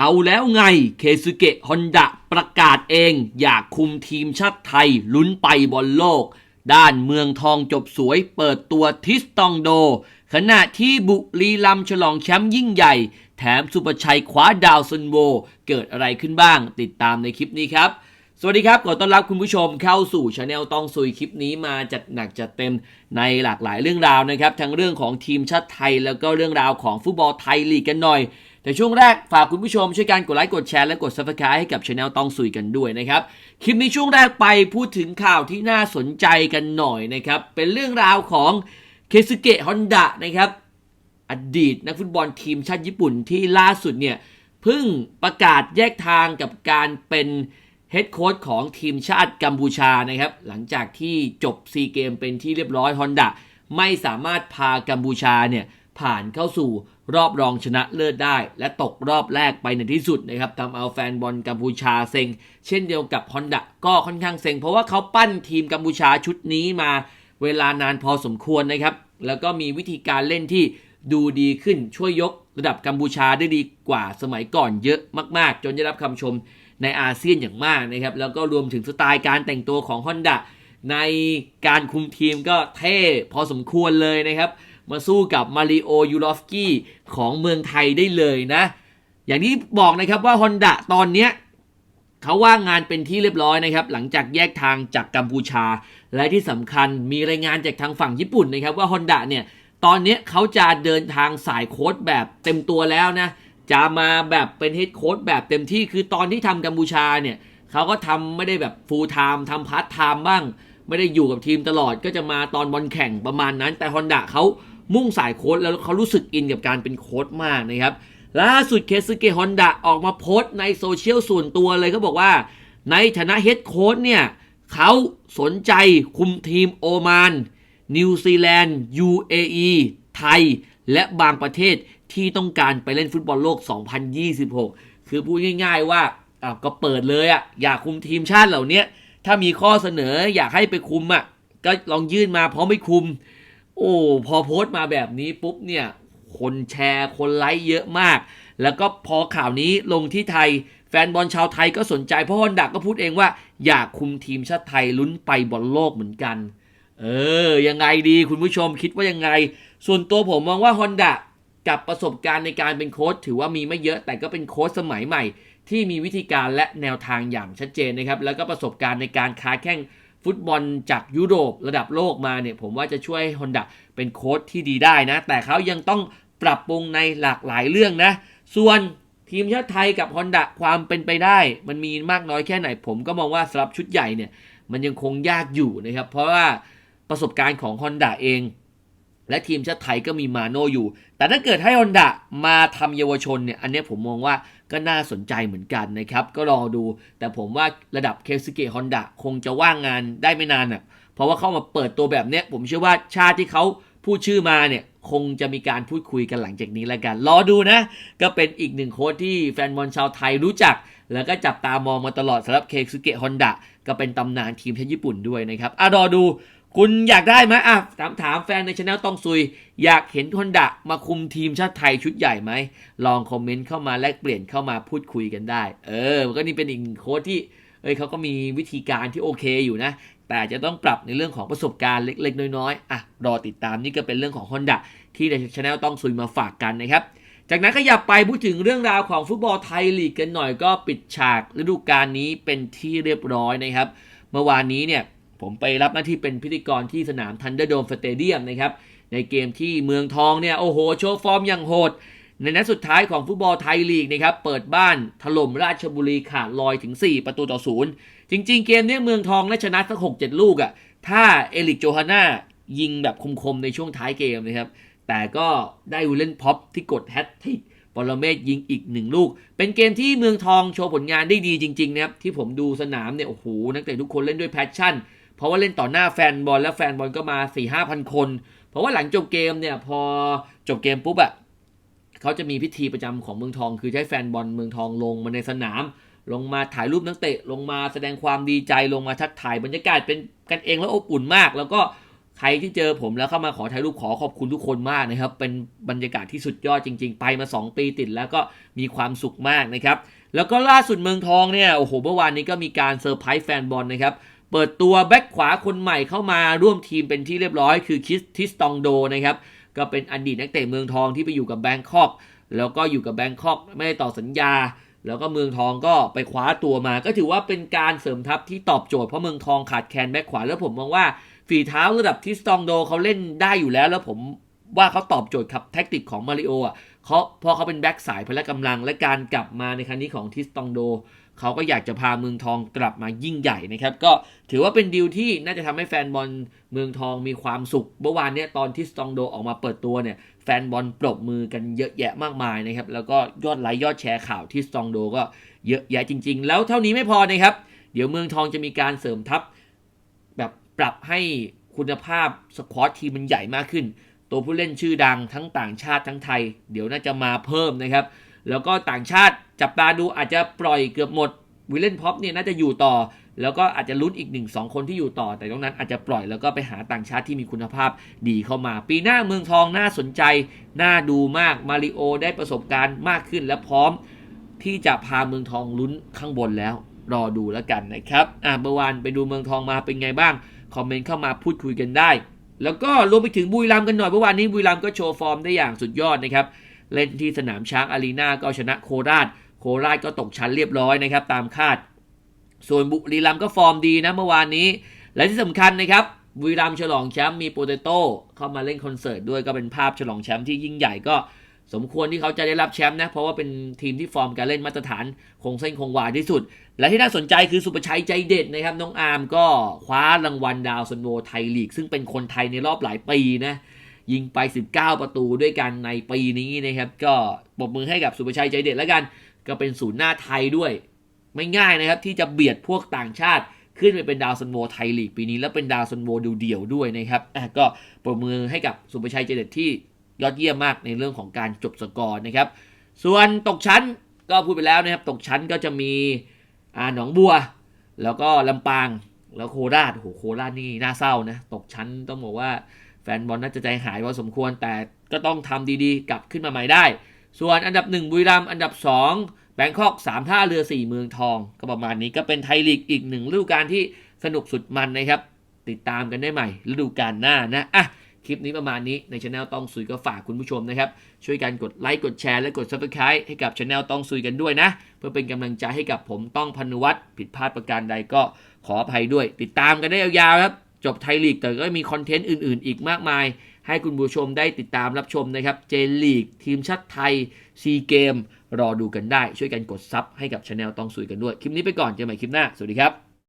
เอาแล้วไง เคซุเกะฮอนดะประกาศเอง อยากคุมทีมชาติไทยลุ้นไปบอลโลก ด้านเมืองทองจบสวยเปิดตัวทิสตองโด ขณะที่บุรีรัมย์ฉลองแชมป์ยิ่งใหญ่ แถมสุประชัยคว้าดาวซันโว เกิดอะไรขึ้นบ้าง ติดตามในคลิปนี้ครับสวัสดีครับ ขอต้อนรับคุณผู้ชมเข้าสู่ช anel ต้องซุยคลิปนี้มาจัดหนักจัดเต็มในหลากหลายเรื่องราวนะครับ ทั้งเรื่องของทีมชาติไทยแล้วก็เรื่องราวของฟุตบอลไทยลีกกันหน่อย แต่ช่วงแรกฝากคุณผู้ชมช่วยกันกดไลค์กดแชร์และกด subscribe ให้กับช anel ต้องซุยกันด้วยนะครับ คลิปนี้ช่วงแรกไปพูดถึงข่าวที่น่าสนใจกันหน่อยนะครับ เป็นเรื่องราวของเคซุเกะฮอนดะนะครับอดีตนักฟุตบอลทีมชาติญี่ปุ่นที่ล่าสุดเนี่ยเพิ่งประกาศแยกทางกับการเป็นเฮดโค้ชของทีมชาติกัมพูชานะครับ หลังจากที่จบซีเกมเป็นที่เรียบร้อยฮอนดะไม่สามารถพากัมพูชาเนี่ย ผ่านเข้าสู่รอบรองชนะเลิศได้ และตกรอบแรกไปในที่สุดนะครับทำเอาแฟนบอลกัมพูชาเซ็ง เช่นเดียวกับฮอนดะก็ค่อนข้างเซ็ง เพราะว่าเขาปั้นทีมกัมพูชาชุดนี้มาเวลานานพอสมควรนะครับ แล้วก็มีวิธีการเล่นที่ดูดีขึ้นช่วยยกระดับกัมพูชาได้ดีกว่าสมัยก่อนเยอะมาก ๆ จนได้รับคำชมในอาเซียนอย่างมากนะครับ แล้วก็รวมถึงสไตล์การแต่งตัวของฮอนดะในการคุมทีมก็เท่พอสมควรเลยนะครับ มาสู้กับมาริโอยูรอฟกี้ของเมืองไทยได้เลยนะ อย่างที่บอกนะครับว่าฮอนดะตอนเนี้ยเขาว่างงานเป็นที่เรียบร้อยนะครับ หลังจากแยกทางจากกัมพูชา และที่สำคัญมีรายงานจากทางฝั่งญี่ปุ่นนะครับว่าฮอนดะเนี่ยตอนนี้เขาจะเดินทางสายโค้ดแบบเต็มตัวแล้วนะ จะมาแบบเป็นเฮดโค้ดแบบเต็มที่คือตอนที่ทำกัมพูชาเนี่ยเขาก็ทำไม่ได้แบบฟูลไทม์ทำพาร์ทไทม์บ้าง ไม่ได้อยู่กับทีมตลอดก็จะมาตอนบอลแข่งประมาณนั้น แต่ฮอนดะเขา มุ่งสายโค้ดแล้วเขารู้สึกอินกับการเป็นโค้ดมากนะครับล่าสุดเคสเกฮอนดะออกมาโพสต์ในโซเชียลส่วนตัวเลยเขาบอกว่า ในฐานะเฮดโค้ดเนี่ยเขาสนใจคุมทีมโอมาน นิวซีแลนด์ UAE ไทย และบางประเทศที่ต้องการไปเล่นฟุตบอลโลก 2026 คือพูดง่ายๆว่าอ้าวก็เปิดเลยอะ่ะอยากคุมทีมชาติเหล่านี้ถ้ามีข้อเสนออยากให้ไปคุมอะก็ลองยื่นมาเพราะไม่คุม โอ้พอโพสต์มาแบบนี้ปุ๊บเนี่ย คนแชร์คนไลค์เยอะมาก แล้วก็พอข่าวนี้ลงที่ไทย แฟนบอลชาวไทยก็สนใจเพราะฮอนดักก็พูดเองว่า อยากคุมทีมชาติไทยลุ้นไปบอลโลกเหมือนกัน เออ ยังไงดีคุณผู้ชมคิดว่ายังไง ส่วนตัวผมมองว่าฮอนดะกับประสบการณ์ในการเป็นโค้ชถือว่ามีไม่เยอะแต่ก็เป็นโค้ชสมัยใหม่ ที่มีวิธีการและแนวทางอย่างชัดเจนนะครับ แล้วก็ประสบการณ์ในการค้าแข่ง ฟุตบอลจากยุโรประดับโลกมาเนี่ยผมว่าจะช่วยฮอนดะเป็นโค้ชที่ดีได้นะ แต่เขายังต้องปรับปรุงในหลากหลายเรื่องนะ ส่วนทีมชาติไทยกับฮอนดะความเป็นไปได้ มันมีมากน้อยแค่ไหน ผมก็มองว่าสำหรับชุดใหญ่เนี่ยมันยังคงยากอยู่นะครับ เพราะว่าประสบการณ์ของฮอนดะเอง และทีมชาติไทยก็มีมาโนอยู่ แต่ถ้าเกิดให้ฮอนดะมาทำเยาวชนเนี่ยอันนี้ผมมองว่า ก็น่าสนใจเหมือนกันนะครับ ก็รอดู แต่ผมว่าระดับเคสเกะฮอนดะคงจะว่างงานได้ไม่นานอะเพราะว่าเข้ามาเปิดตัวแบบเนี้ย ผมเชื่อว่าชาติที่เขาพูดชื่อมาเนี่ยคงจะมีการพูดคุยกันหลังจากนี้แล้วกัน รอดูนะ ก็เป็นอีกหนึ่งโค้ชที่แฟนบอลชาวไทยรู้จัก แล้วก็จับตามองมาตลอดสำหรับเคซุเกะฮอนดะก็เป็นตำนานทีมชาติญี่ปุ่นด้วยนะครับอะรอดู คุณอยากได้ไหมอะถามถามแฟนในช anel ต้องซุย อยากเห็นฮอนดะมาคุมทีมชาติไทยชุดใหญ่ไหม ลองคอมเมนต์เข้ามาแลกเปลี่ยนเข้ามาพูดคุยกันได้ เออ มันก็นี่เป็นอีกโค้ชที่ เอ้ยเขาก็มีวิธีการที่โอเคอยู่นะ แต่จะต้องปรับในเรื่องของประสบการณ์เล็ก ๆ น้อยๆอะรอติดตามนี่ก็เป็นเรื่องของฮอนดะที่ในช anel ต้องซุยมาฝากกันนะครับจากนั้นขยับไปพูดถึงเรื่องราวของฟุตบอลไทยลีกกันหน่อยก็ปิดฉากฤดูกาลนี้เป็นที่เรียบร้อยนะครับ เมื่อวานนี้เนี่ย ผมไปรับหน้าที่เป็นพิธีกรที่สนามทันเดอร์โดมสเตเดียมนะครับ ในเกมที่เมืองทองเนี่ย โอ้โห โชว์ฟอร์มอย่างโหด ในนัดสุดท้ายของฟุตบอลไทยลีกนะครับ เปิดบ้านถล่มราชบุรีขาดลอยถึง 4 ประตูต่อศูนย์จริง ๆ เกมเนี้ยเมืองทองน่าชนะสักหกเจ็ดลูกอะ่ะถ้าเอลิกโจฮาน่ายิงแบบคมๆ ในช่วงท้ายเกมนะครับ แต่ก็ได้วิลเลนพ็อปที่กดแฮตทิกปรเมศยิงอีกหนึ่งลูก เป็นเกมที่เมืองทองโชว์ผลงานได้ดีจริงๆนะครับที่ผมดูสนามเนี่ยโอ้โหนักเตะทุกคนเล่นด้วยแพชชั่น เพราะว่าเล่นต่อหน้าแฟนบอลและแฟนบอลก็มา4ี่ห้าพันคน เพราะว่าหลังจบเกมเนี่ยพอจบเกมปุ๊บอะเขาจะมีพิธีประจำของเมืองทอง คือใช้แฟนบอลเมืองทองลงมาในสนาม ลงมาถ่ายรูปนักเตะ ลงมาแสดงความดีใจลงมาทักทายบรรยากาศเป็นกันเองแล้วอบอุ่นมาก แล้วก็ใครที่เจอผมแล้วเข้ามาขอถ่ายรูปขอขอบคุณทุกคนมากนะครับ เป็นบรรยากาศที่สุดยอดจริง ๆ ไปมา 2 ปีติดแล้วก็มีความสุขมากนะครับ แล้วก็ล่าสุดเมืองทองเนี่ยโอ้โหเมื่อวานนี้ก็มีการเซอร์ไพรส์แฟนบอลนะครับ เปิดตัวแบ็คขวาคนใหม่เข้ามาร่วมทีมเป็นที่เรียบร้อย คือคิสทิสตองโดนะครับ ก็เป็นอดีตนักเตะเมืองทองที่ไปอยู่กับแบงคอกแล้วก็อยู่กับแบงคอกไม่ได้ต่อสัญญา แล้วก็เมืองทองก็ไปคว้าตัวมา ก็ถือว่าเป็นการเสริมทัพที่ตอบโจทย์เพราะเมืองทองขาดแคลนแบ็คขวาแล้วผมมองว่าฝีเท้าระดับทิสตองโดเขาเล่นได้อยู่แล้ว แล้วผมว่าเขาตอบโจทย์ครับแท็กติกของมาริโออะเขาพอเขาเป็นแบ็คสายพละกำลังและการกลับมาในครั้งนี้ของทิสตองโด เขาก็อยากจะพาเมืองทองกลับมายิ่งใหญ่นะครับ ก็ถือว่าเป็นดีลที่น่าจะทำให้แฟนบอลเมืองทองมีความสุข เมื่อวานเนี้ยตอนที่สตองโดออกมาเปิดตัวเนี่ยแฟนบอลปรบมือกันเยอะแยะมากมายนะครับ แล้วก็ยอดไลค์ยอดแชร์ข่าวที่สตองโดก็เยอะแยะจริง ๆ แล้วเท่านี้ไม่พอนะครับ เดี๋ยวเมืองทองจะมีการเสริมทัพ แบบปรับให้คุณภาพสควอตทีมมันใหญ่มากขึ้น ตัวผู้เล่นชื่อดังทั้งต่างชาติทั้งไทย เดี๋ยวน่าจะมาเพิ่มนะครับ แล้วก็ต่างชาติจับตาดูอาจจะปล่อยเกือบหมดวิลเลนพ็อปเนี่ยน่าจะอยู่ต่อ แล้วก็อาจจะลุ้นอีกหนึ่งสองคนที่อยู่ต่อ แต่ตรงนั้นอาจจะปล่อยแล้วก็ไปหาต่างชาติที่มีคุณภาพดีเข้ามา ปีหน้าเมืองทองน่าสนใจ น่าดูมากมาริโอได้ประสบการณ์มากขึ้นและพร้อมที่จะพาเมืองทองลุ้นข้างบนแล้ว รอดูแล้วกันนะครับอ่าเมื่อวานไปดูเมืองทองมาเป็นไงบ้าง คอมเมนต์เข้ามาพูดคุยกันได้ แล้วก็รวมไปถึงบุรีรัมกันหน่อยเมื่อวานนี้บุรีรัมก็โชว์ฟอร์มได้อย่างสุดยอดนะครับ เล่นที่สนามช้างอารีนาก็ชนะโคราช โคราชก็ตกชั้นเรียบร้อยนะครับตามคาด ส่วนบุรีรัมก็ฟอร์มดีนะเมื่อวานนี้ และที่สำคัญนะครับบุรีรัมฉลองแชมป์มีโปเตโต้เข้ามาเล่นคอนเสิร์ตด้วยก็เป็นภาพฉลองแชมป์ที่ยิ่งใหญ่ก็สมควรที่เขาจะได้รับแชมป์นะ เพราะว่าเป็นทีมที่ฟอร์มการเล่นมาตรฐาน คงเส้นคงวาที่สุด และที่น่าสนใจคือสุประชัยใจเด็ดนะครับ น้องอาร์มก็คว้ารางวัลดาวซันโวไทยลีก ซึ่งเป็นคนไทยในรอบหลายปีนะ ยิงไป 19 ประตูด้วยกันในปีนี้นะครับ ก็ปรบมือให้กับสุประชัยใจเด็ดแล้วกัน ก็เป็นศูนย์หน้าไทยด้วย ไม่ง่ายนะครับ ที่จะเบียดพวกต่างชาติ ขึ้นไปเป็นดาวซันโวไทยลีกปีนี้ แล้วเป็นดาวซันโวเดี่ยวๆด้วยนะครับอะก็ปรบมือให้กับสุประชัยใจเด็ดที่ยอดเยี่ยมมากในเรื่องของการจบสกอร์นะครับ ส่วนตกชั้นก็พูดไปแล้วนะครับ ตกชั้นก็จะมีอ่าหนองบัว แล้วก็ลำปาง แล้วโคราชโอ้โหโคราชนี่น่าเศร้านะ ตกชั้นต้องบอกว่า นบอลน่าจะใจหายพอสมควรแต่ก็ต้องทำดีๆ กลับขึ้นมาใหม่ได้ ส่วนอันดับ 1 บุรีรัมย์อันดับ 2 แบงคอก 3 ท่าเรือ 4 เมืองทอง ก็ประมาณนี้ก็เป็นไทยลีกอีกหนึ่งฤดูกาลที่สนุกสุดมันนะครับ ติดตามกันได้ใหม่ฤดูกาลหน้านะอะคลิปนี้ประมาณนี้ในช anel ต้องซุยก็ฝากคุณผู้ชมนะครับ ช่วยกันกดไลค์กดแชร์และกด subscribe ให้กับช anel ต้องซุยกันด้วยนะ เพื่อเป็นกำลังใจให้กับผมต้องพนุวัตรผิดพลาดประการใดก็ขออภัยด้วย ติดตามกันได้ยาวๆครับ จบไทยลีกแต่ก็มีคอนเทนต์อื่นๆ อีกมากมาย ให้คุณผู้ชมได้ติดตามรับชมนะครับ เจลีก ทีมชาติไทยซีเกม รอดูกันได้ ช่วยกันกดซับให้กับช anel ต้องสุยกันด้วย คลิปนี้ไปก่อนเจอกันใหม่คลิปหน้า สวัสดีครับ